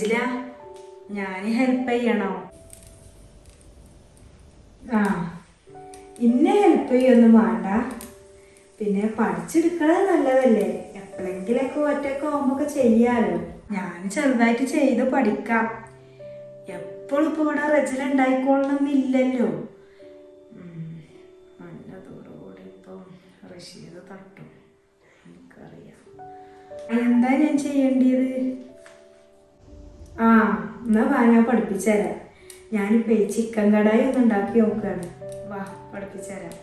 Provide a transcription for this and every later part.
റജില ഞാൻ ഹെൽപ്പ് ചെയ്യണോ. ആ ഇന്നെ ഹെൽപ്പ് ചെയ്യൊന്നും വേണ്ട. പിന്നെ പഠിച്ചെടുക്കണത് നല്ലതല്ലേ? എപ്പോഴെങ്കിലൊക്കെ ഒറ്റയ്ക്ക് ഓമ്പൊക്കെ ചെയ്യാലോ. ഞാൻ ചെറുതായിട്ട് ചെയ്ത് പഠിക്കാം. എപ്പോഴും ഇപ്പൊ ഇവിടെ റജില ഉണ്ടായിക്കോളണമെന്നില്ലല്ലോ മഞ്ഞതോടുകൂടി ഇപ്പം റഷീദ് തട്ടും. എനിക്കറിയാം. എന്താ ഞാൻ ചെയ്യേണ്ടത്? ആ എന്നാ വാ ഞാൻ പഠിപ്പിച്ചുതരാം ഞാനിപ്പോ ഈ ചിക്കൻ കടായി ഒന്ന് ഉണ്ടാക്കി നോക്കുകയാണ് വാ പഠിപ്പിച്ചുതരാം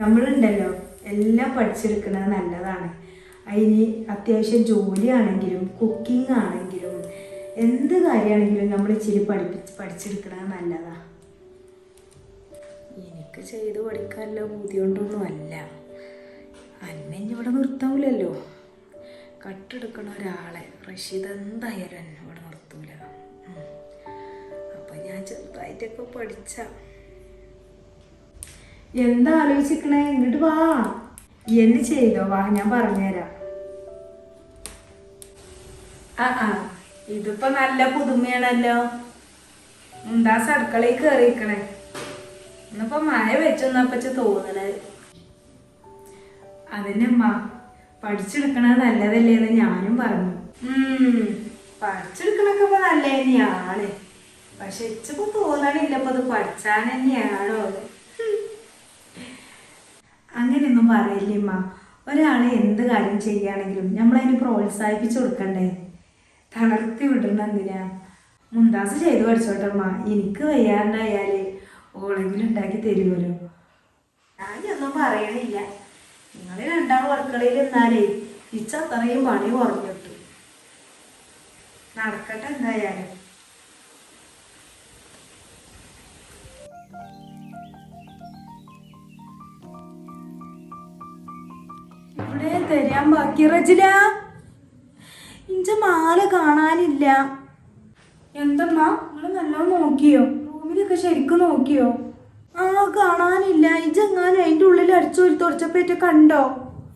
നമ്മളുണ്ടല്ലോ എല്ലാം പഠിച്ചെടുക്കുന്നത് നല്ലതാണ്. അതിന് അത്യാവശ്യം ജോലിയാണെങ്കിലും കുക്കിംഗ് ആണെങ്കിലും എന്ത് കാര്യമാണെങ്കിലും നമ്മൾ ഇച്ചിരി പഠിപ്പിച്ച് പഠിച്ചെടുക്കുന്നത് നല്ലതാ. എനിക്ക് ചെയ്ത് പഠിക്കാനുള്ള ബുദ്ധിയൊണ്ടൊന്നും അല്ല. അന്നെ ഇവിടെ നിർത്താവില്ലല്ലോ കട്ടെടുക്കണ ഒരാളെ. റഷീദ് എന്തായാലും എന്നെ ഇവിടെ നിർത്തൂല. അപ്പൊ ഞാൻ ചെറുതായിട്ടൊക്കെ പഠിച്ച. എന്താ ആലോചിക്കണേ ഇങ്ങോട്ട് വാ. എന്ന് ചെയ്തോ? വാ ഞാൻ പറഞ്ഞുതരാം. ആ ആ. ഇതിപ്പോ നല്ല പുതുമയാണല്ലോ. എന്താ അടുക്കളയിൽ കയറിയിരിക്കണേ ഇന്നിപ്പോ മഴ വെച്ചൊന്നപ്പച്ച തോന്നണേ അതിനമ്മ പഠിച്ചെടുക്കണത് നല്ലതല്ലേ എന്ന് ഞാനും പറഞ്ഞു. പഠിച്ചെടുക്കണൊക്കെ ഇപ്പൊ നല്ല തന്നെയാണ്. പക്ഷെ ഇച്ചിപ്പോ തോന്നണില്ല ഇപ്പൊ അത് പഠിച്ചാൻ തന്നെയാണോ പറയില്ലേ അങ്ങനെയൊന്നും പറയില്ലമ്മ ഒരാൾ എന്ത് കാര്യം ചെയ്യുകയാണെങ്കിലും നമ്മളതിന് പ്രോത്സാഹിപ്പിച്ചു കൊടുക്കണ്ടേ? തളർത്തി വിടണം എന്തിനാ? മുന്താസ് ചെയ്തു പഠിച്ചോട്ടമ്മ എനിക്ക് വയ്യാണ്ടായാൽ ഓളെങ്കിലും ഉണ്ടാക്കി തരുമല്ലോ. ഞാനൊന്നും പറയണില്ല. നിങ്ങൾ രണ്ടാം അടുക്കളയിൽ നിന്നാലേ ഇച്ച അത്രയും പണി കുറഞ്ഞിട്ടു. നടക്കട്ടെ എന്തായാലും. ഇവിടെ ബാക്കി ഇഞ്ച മാല കാണാനില്ല. എന്തമ്മാ? നിങ്ങൾ നല്ലോണം നോക്കിയോ? റൂമിലൊക്കെ ശരിക്കും നോക്കിയോ? ആ കാണാനില്ല. ഇജെങ്ങാനും അതിന്റെ ഉള്ളിൽ അടിച്ചു ഒരു തുറച്ചപ്പേറ്റ കണ്ടോ?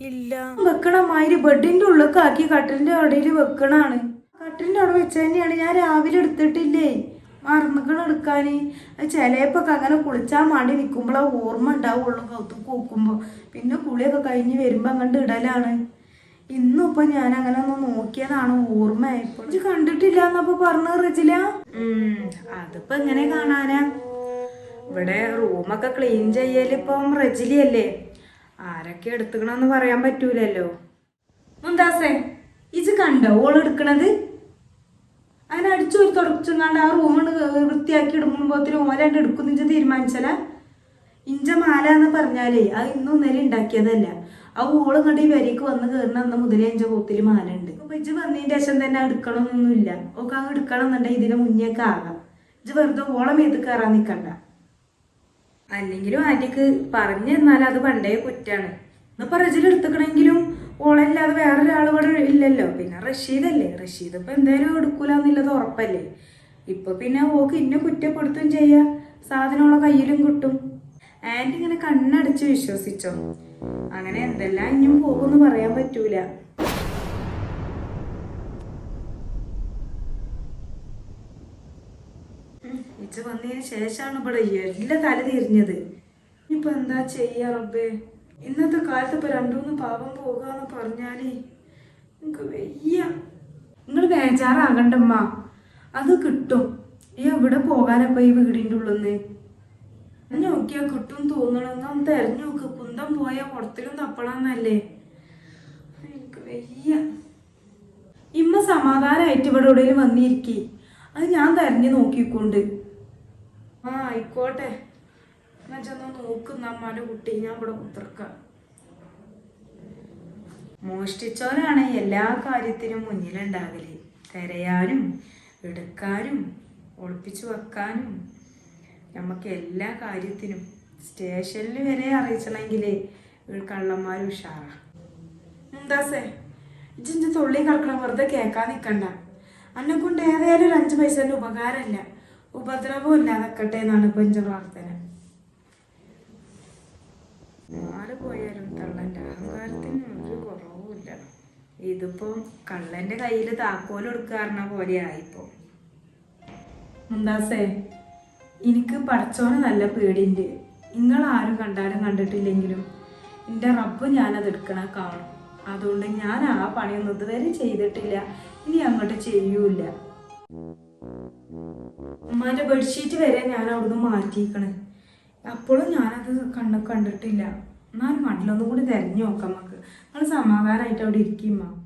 ഇല്ല. വെക്കണ മാതിരി ബെഡിന്റെ ഉള്ളിൽ ആക്കി കട്ടിലിന്റെ അടിയിൽ വെക്കണാണ്. കട്ടിലിന്റെ അവിടെ വെച്ച തന്നെയാണ് ഞാൻ രാവിലെ എടുത്തിട്ടില്ലേ? മറന്നുകൾ എടുക്കാന്. ചിലപ്പൊക്കെ അങ്ങനെ കുളിച്ചാൽ മാണ്ടി നിൽക്കുമ്പോഴാ ഓർമ്മ ഉണ്ടാവുള്ളൂ കൗത്ത് കൂക്കുമ്പോ. പിന്നെ കുളിയൊക്കെ കഴിഞ്ഞ് വരുമ്പോ അങ്ങോട്ട് ഇടലാണ്. ഇന്നും ഇപ്പൊ ഞാൻ അങ്ങനെ ഒന്ന് നോക്കിയതാണ് ഓർമ്മ ഇപ്പോൾ ഇത് കണ്ടിട്ടില്ല എന്നപ്പോ പറഞ്ഞു റജില അതിപ്പോ എങ്ങനെ കാണാനാ? ഇവിടെ റൂമൊക്കെ ക്ലീൻ ചെയ്യലിപ്പം റജിലിയല്ലേ? ആരൊക്കെ എടുത്തുക്കണമെന്ന് പറയാൻ പറ്റൂലല്ലോ. മുന്താസേ ഇത് കണ്ടോ ഓൾ എടുക്കണത്? അങ്ങനെ അടിച്ചു ഒരു തുടച്ചുങ്ങാണ്ട് ആ റൂമിന് വൃത്തിയാക്കി ഇടുമ്പോത്തിന് ഓലാണ്ട് എടുക്കും ഇഞ്ച തീരുമാനിച്ചാല ഇഞ്ച മാല എന്ന് പറഞ്ഞാലേ അത് ഇന്നും ഇന്നലെ ഉണ്ടാക്കിയതല്ല. ആ ഓൾ കണ്ട് ഈ വരിക്ക് വന്ന് കയറുന്ന അന്ന് മുതലേ ഇഞ്ച കൂത്തിൽ മാല ഉണ്ട്. അപ്പൊ ഇജ് വന്നതിന്റെ ശേഷം തന്നെ എടുക്കണമെന്നൊന്നുമില്ല ഒക്കെ അങ്ങ് എടുക്കണം എന്നുണ്ടെങ്കിൽ ഇതിന് മുന്നേക്ക് ആകാം. ഇജ്ജ് വെറുതെ ഓളം ഏത് കയറാൻ നിൽക്കണ്ട അല്ലെങ്കിലും ആന്റിക്ക് പറഞ്ഞു തന്നാൽ അത് പണ്ടേ കുറ്റാണ്. ഇന്നിപ്പോ റജിൽ എടുത്തുക്കണെങ്കിലും ഓളല്ലാതെ വേറൊരാൾ ഇവിടെ ഇല്ലല്ലോ. പിന്നെ റഷീദല്ലേ? റഷീദ് ഇപ്പൊ എന്തായാലും എടുക്കൂലെന്നുള്ളത് ഉറപ്പല്ലേ? ഇപ്പൊ പിന്നെ ഓക്ക് ഇന്നെ കുറ്റപ്പെടുത്തും ചെയ്യാ? സാധനമുള്ള കയ്യിലും കിട്ടും. ആന്റി ഇങ്ങനെ കണ്ണടച്ച് വിശ്വസിച്ചോ? അങ്ങനെ എന്തെല്ലാം ഇനിയും പോകുമെന്ന് പറയാൻ പറ്റൂല. ഇച്ച വന്നതിന് ശേഷമാണ് ഇവിടെ എല്ലാ തല തിരിഞ്ഞത്. ഇപ്പൊ എന്താ ചെയ്യാ റബ്ബേ? ഇന്നത്തെ കാലത്ത് ഇപ്പൊ രണ്ടുമൂന്ന് പാപം പോകാന്ന് പറഞ്ഞാലേ നിങ്ങക്ക് വയ്യ. നിങ്ങൾ ബേജാറാകണ്ടമ്മ. അത് കിട്ടും. ഈ എവിടെ പോകാനപ്പ ഈ വീടിന്റെ ഉള്ളിന്ന്? ഞാൻ നോക്കിയാ കിട്ടും തോന്നണമെന്ന് ഒന്ന് തെരഞ്ഞു നോക്ക്. കുന്തം പോയ കുടത്തിലും തപ്പണമെന്നല്ലേ എനിക്ക് വയ്യ. ഇമ്മ സമാധാനമായിട്ട് ഇവിടെ എവിടെയും വന്നിരിക്കേ. അത് ഞാൻ തെരഞ്ഞു നോക്കിക്കൊണ്ട്. ആ ആയിക്കോട്ടെ. എന്നാ ചെന്ന് നോക്കുന്ന അമ്മാന്റെ കുട്ടി. ഞാൻ ഇവിടെ കുത്തിർക്ക. മോഷ്ടിച്ചവരാണ് എല്ലാ കാര്യത്തിനും മുന്നിലുണ്ടാകൽ. തിരയാനും എടുക്കാനും ഒളിപ്പിച്ചു വെക്കാനും നമുക്ക് എല്ലാ കാര്യത്തിനും. സ്റ്റേഷനിൽ വരെ അറിയിച്ചണമെങ്കിലേ കള്ളന്മാർ ഉഷാറാ. എന്താസേ ഇജിന്റെ തൊള്ളി കളക്കണം വെറുതെ കേൾക്കാൻ നിൽക്കണ്ട അന്നെ കൊണ്ട് ഏതായാലും ഒരു അഞ്ച് പൈസേന്റെ ഉപകാരമല്ല. ഉപദ്രവം ഇല്ലാതെക്കട്ടെ എന്നാണ് ഇപ്പൊ എന്റെ പ്രാർത്ഥന. പോയാലും തള്ളന്റെ അഹങ്കാരത്തിന് ഒരു കുറവുമില്ല ഇതിപ്പോ കള്ളന്റെ കയ്യിൽ താക്കോൽ കൊടുക്കാറുന്ന പോലെ ആയിപ്പോ. മുന്താസേ എനിക്ക് പഠിച്ചോന് നല്ല പേടിയുണ്ട്. നിങ്ങൾ ആരും കണ്ടാലും കണ്ടിട്ടില്ലെങ്കിലും എന്റെ റബ്ബ് അത് എടുക്കണ കാണും. അതുകൊണ്ട് ഞാൻ ആ പണിയൊന്നും ഇതുവരെ ചെയ്തിട്ടില്ല. ഇനി അങ്ങോട്ട് ചെയ്യൂല ഉമ്മാന്റെ ബെഡ്ഷീറ്റ് വരെ ഞാൻ അവിടുന്ന് മാറ്റിയിക്കണേ. അപ്പോഴും ഞാനത് കണ്ണ് കണ്ടിട്ടില്ല. എന്നാലും മണ്ണിലൊന്നും കൂടി തിരഞ്ഞു നോക്കാം നമുക്ക് നിങ്ങൾ സമാധാനമായിട്ട് അവിടെ ഇരിക്കും കുട്ടിയാവാ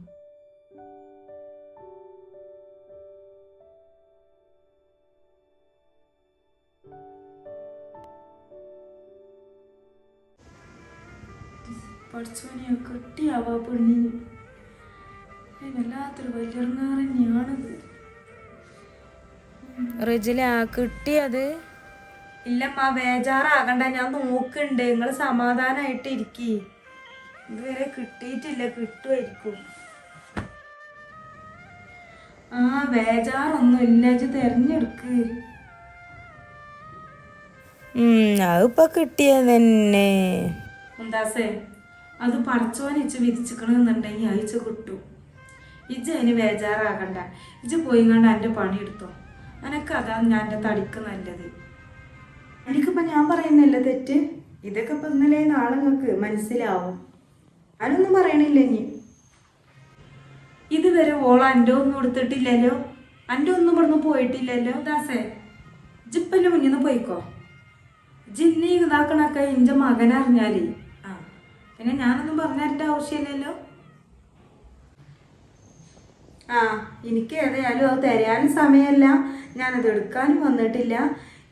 കിട്ടിയാവാ പെണ്ണിന്. വല്ലാത്തൊരു വലിയറിഞ്ഞാറന്നെയാണത് റിജില കിട്ടിയത് ഇല്ലമ്മ ബേജാറാകണ്ട. ഞാൻ നോക്കുന്നുണ്ട് നിങ്ങൾ സമാധാനമായിട്ട് ഇരിക്കി ഇതുവരെ കിട്ടിയിട്ടില്ല. കിട്ടുമായിരിക്കും ആ ബേജാറൊന്നും ഇല്ല. തെരഞ്ഞെടുക്ക്. അതിപ്പോ കിട്ടിയത് തന്നെ. എന്താസേ അത് പടച്ചോനിച്ച് വിധിച്ചിക്കണമെന്നുണ്ടെങ്കിൽ അയച്ച് കിട്ടും. ഇജ്ജ് അതിന് ബേജാറാകണ്ട. ഇജ്ജ് പോയിങ്ങാണ്ട് അന്റെ എന്റെ പണി എടുത്തോ എനക്ക് അതാണ് ഞാൻ എന്റെ തടിക്ക് നല്ലത്. എനിക്കിപ്പോൾ ഞാൻ പറയുന്നില്ല തെറ്റ്? ഇതൊക്കെ ഇപ്പം ഇന്നലെ നാളെ നിങ്ങൾക്ക് മനസ്സിലാവും. ഞാനൊന്നും പറയണില്ല ഇനി. ഇതുവരെ ഓള എന്റെ ഒന്നും എടുത്തിട്ടില്ലല്ലോ എന്റെ ഒന്നും ഇവിടുന്ന് പോയിട്ടില്ലല്ലോ ദാസേ? ജിപ്പന്റെ മുന്നിൽ നിന്ന് പോയിക്കോ? ജിന്നി ഇതാക്കണൊക്കെ ഇന്റെ മകനറിഞ്ഞാൽ ആ പിന്നെ ഞാനൊന്നും പറഞ്ഞതിന്റെ ആവശ്യമില്ലല്ലോ? ആ എനിക്ക് ഏതായാലും അത് തരാനും സമയമല്ല ഞാനത് എടുക്കാനും വന്നിട്ടില്ല.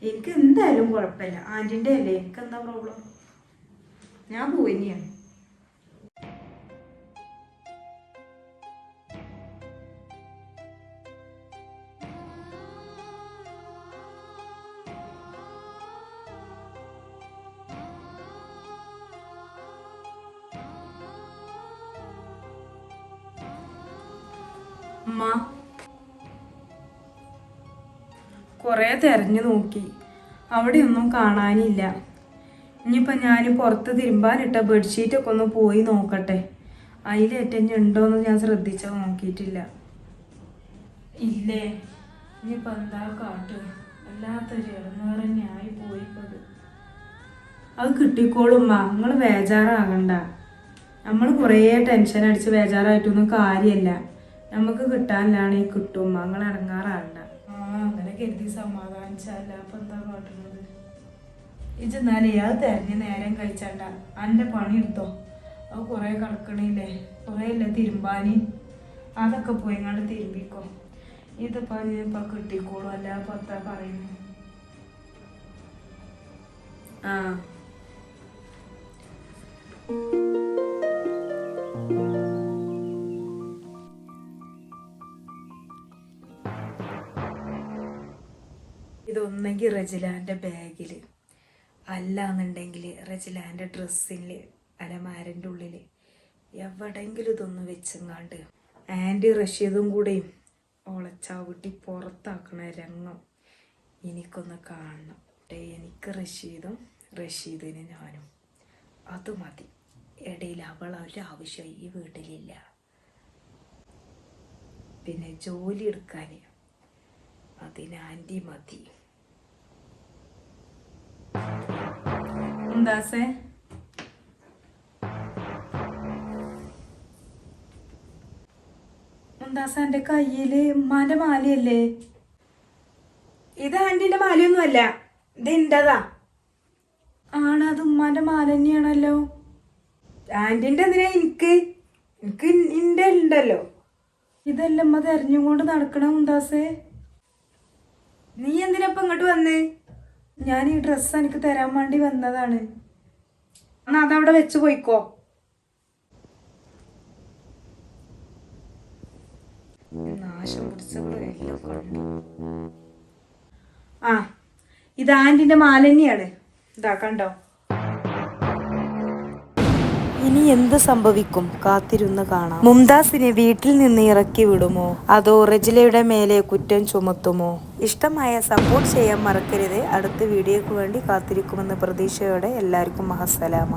എനിക്ക് എന്തായാലും കുഴപ്പമില്ല. ആന്റിന്റെ അല്ലേ? എനിക്ക് എന്താ പ്രോബ്ലം ഞാൻ പോയിനിയാണ് അമ്മ. കുറേ തെരഞ്ഞു നോക്കി. അവിടെയൊന്നും കാണാനില്ല. ഇനിയിപ്പോൾ ഞാൻ പുറത്ത് തിരുമ്പാനിട്ട ബെഡ്ഷീറ്റൊക്കെ ഒന്ന് പോയി നോക്കട്ടെ. അതിലേറ്റം ഉണ്ടോയെന്ന് ഞാൻ ശ്രദ്ധിച്ച നോക്കിയിട്ടില്ല. ഇല്ലേ? ഇനിയിപ്പോൾ എന്താ കാട്ടും വല്ലാത്തൊരു ഇടങ്ങേറ് തന്നെയായി പോയിപ്പത് അത്. കിട്ടിക്കോളും നിങ്ങൾ ബേജാറാകണ്ട. നമ്മൾ കുറേ ടെൻഷൻ അടിച്ച് ബേജാറായിട്ടൊന്നും കാര്യമല്ല നമുക്ക് കിട്ടാനിലാണ് ഈ കിട്ടും. മങ്ങൾ ഇടങ്ങാറാകണ്ട ആ അങ്ങനെ കരുതി സമാധാനിച്ചല്ല. അപ്പൊ എന്താ കാട്ടുന്നത്? ഇജെന്നാലേ അത് തെരഞ്ഞ് നേരം കഴിച്ചണ്ട. അന്റെ പണി എടുത്തോ അത് കുറെ കിടക്കണില്ലേ? കുറെ ഇല്ല തിരുമ്പാനി? അതൊക്കെ പോയി കണ്ട് തിരുമ്പിക്കോ. ഇതിപ്പോ ഇപ്പൊ കിട്ടിക്കോളും. അല്ല അപ്പൊ എന്താ പറയുന്നു? ആ. ഇതൊന്നെങ്കിൽ റജിലാന്റെ ബാഗിൽ അല്ല എന്നുണ്ടെങ്കിൽ റജിലാന്റെ ഡ്രസ്സിൽ അലമാരന്റെ ഉള്ളിൽ എവിടെങ്കിലും ഇതൊന്ന് വെച്ചെങ്ങാണ്ട്. ആന്റി റഷീദും കൂടെയും ഒളച്ചാവിട്ടി പുറത്താക്കണ രംഗം എനിക്കൊന്ന് കാണണം. എനിക്ക് റഷീദും റഷീദിന് ഞാനും. അത് മതി. ഇടയിൽ അവൾ ഒരാവശ്യം ഈ വീട്ടിലില്ല. പിന്നെ ജോലി എടുക്കാൻ അതിന് ആന്റി മതി. എന്താസേ? എന്താസ എന്റെ കയ്യിൽ? ഉമ്മാന്റെ മാലയല്ലേ? ഇത് ആന്റിന്റെ മാലയൊന്നുമല്ല ഇത് എന്റേതാ ആണ് അത് ഉമ്മാന്റെ മാല തന്നെയാണല്ലോ. ആന്റിന്റെ എന്തിനാ എനിക്ക്? എനിക്ക് ഇന്റെ ഉണ്ടല്ലോ. ഇതെല്ലാം അമ്മ തെരഞ്ഞുകൊണ്ട് നടക്കണം മുന്താസേ നീ എന്തിനാ ഇപ്പൊ ഇങ്ങോട്ട് വന്നേ? ഞാൻ ഈ ഡ്രസ്സ് എനിക്ക് തരാൻ വേണ്ടി വന്നതാണ്. എന്നാ അതവിടെ വെച്ച് പോയിക്കോ. ആ ഇത് ആന്റിന്റെ മാലിന്യാണ്. ഇതാ കണ്ടോ? ഇനി എന്ത് സംഭവിക്കും? കാത്തിരുന്ന് കാണാം. മുംതാസിനെ വീട്ടിൽ നിന്ന് ഇറക്കി വിടുമോ? അതോ റെജിലയുടെ മേലെ കുറ്റം ചുമത്തുമോ? ഇഷ്ടമായ സപ്പോർട്ട് ചെയ്യാൻ മറക്കരുത്. അടുത്ത വീഡിയോക്ക് വേണ്ടി കാത്തിരിക്കുമെന്ന പ്രതീക്ഷയോടെ എല്ലാവർക്കും മഹസലാമ.